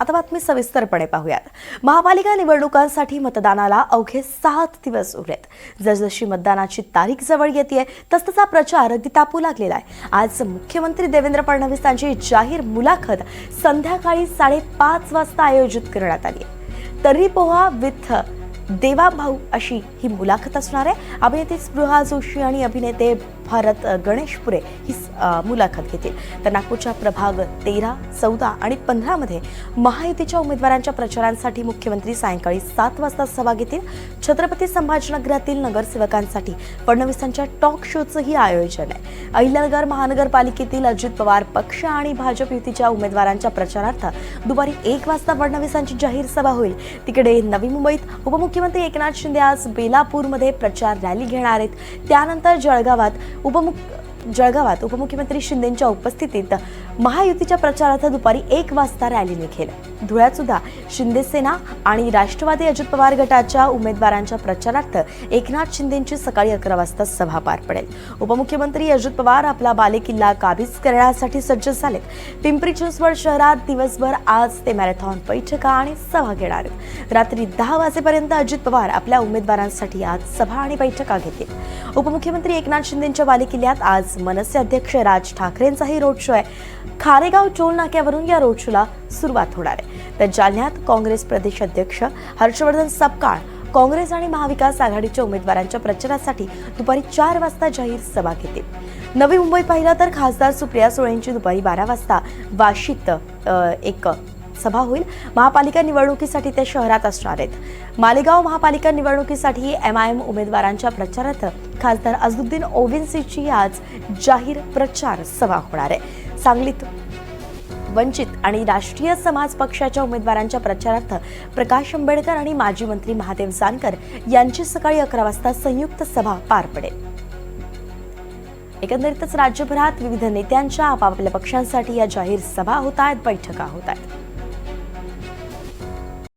आता बातमी सविस्तरपणे पाहूयात. महापालिका निवडणुकांसाठी मतदानाला अवघे सात दिवस उरलेत. जसजशी मतदानाची तारीख जवळ येते तसतसा प्रचार अगदी तापू लागलेला आहे. आज मुख्यमंत्री देवेंद्र फडणवीस यांची जाहीर मुलाखत संध्याकाळी साडेपाच वाजता आयोजित करण्यात आली आहे. तर्री पोहा विथ देवा भाऊ अशी ही मुलाखत असणार आहे. अभिनेते स्पृहा जोशी आणि अभिनेते भारत गणेशपुरे ही मुलाखत घेतील. तर नागपूरच्या प्रभाग तेरा चौदा आणि पंधरामध्ये महायुतीच्या उमेदवारांच्या प्रचारांसाठी मुख्यमंत्री सायंकाळी सात वाजता सभा घेतील. छत्रपती संभाजीनगरातील नगरसेवकांसाठी फडणवीसांच्या टॉक शोचंही आयोजन आहे. अहिल्यानगर महानगरपालिकेतील अजित पवार पक्ष आणि भाजप युतीच्या उमेदवारांच्या प्रचारार्थ दुपारी एक वाजता फडणवीसांची जाहीर सभा होईल. तिकडे नवी मुंबईत उपमुख्यमंत्री एकनाथ शिंदे आज बेलापूरमध्ये प्रचार रॅली घेणार आहेत. त्यानंतर जळगावात उपमुख जळगावात उपमुख्यमंत्री शिंदेंच्या उपस्थितीत महायुतीच्या प्रचारार्थ दुपारी एक वाजता रॅली निघेल धुळ्यात सुद्धा शिंदे सेना आणि राष्ट्रवादी अजित पवार गटाच्या उमेदवारांच्या प्रचारार्थ एकनाथ शिंदेंची सकाळी अकरा वाजता सभा पार पडेल. उपमुख्यमंत्री अजित पवार आपला बालेकिल्ला काबीज करण्यासाठी सज्ज झालेत. पिंपरी चिंचवड शहरात दिवसभर आज ते मॅरेथॉन बैठका आणि सभा घेणार आहेत. रात्री दहा वाजेपर्यंत अजित पवार आपल्या उमेदवारांसाठी आज सभा आणि बैठका घेतील. उपमुख्यमंत्री एकनाथ शिंदेंच्या बालेकिल्ल्यात आज मनसे अध्यक्ष राज ठाकरेंचाही रोड शो आहे. खारेगाव टोल नाक्यावरून या रोड शोला सुरुवात होणार आहे. तर जालन्यात काँग्रेस प्रदेश अध्यक्ष हर्षवर्धन सपकाळ काँग्रेस आणि महाविकास आघाडीच्या उमेदवारांच्या प्रचारासाठी दुपारी चार वाजता जाहीर सभा घेतील. नवी मुंबईत पाहिलं तर खासदार सुप्रिया सुळेंची दुपारी बारा वाजता वाशीत एक सभा होईल. महापालिका निवडणुकीसाठी ते शहरात असणार आहेत. मालेगाव महापालिका निवडणुकीसाठी एम आय एम उमेदवारांच्या प्रचारार्थ खासदार अझुद्दीन ओवेन्सीची आज जाहीर प्रचार सभा होणार आहे. सांगलीत वंचित आणि राष्ट्रीय समाज पक्षाच्या उमेदवारांच्या प्रचारार्थ प्रकाश आंबेडकर आणि माजी मंत्री महादेव जानकर यांची सकाळी अकरा वाजता संयुक्त सभा पार पडेल. एकंदरीतच राज्यभरात विविध नेत्यांच्या आपापल्या पक्षांसाठी या जाहीर सभा होत आहेत बैठका होत आहेत.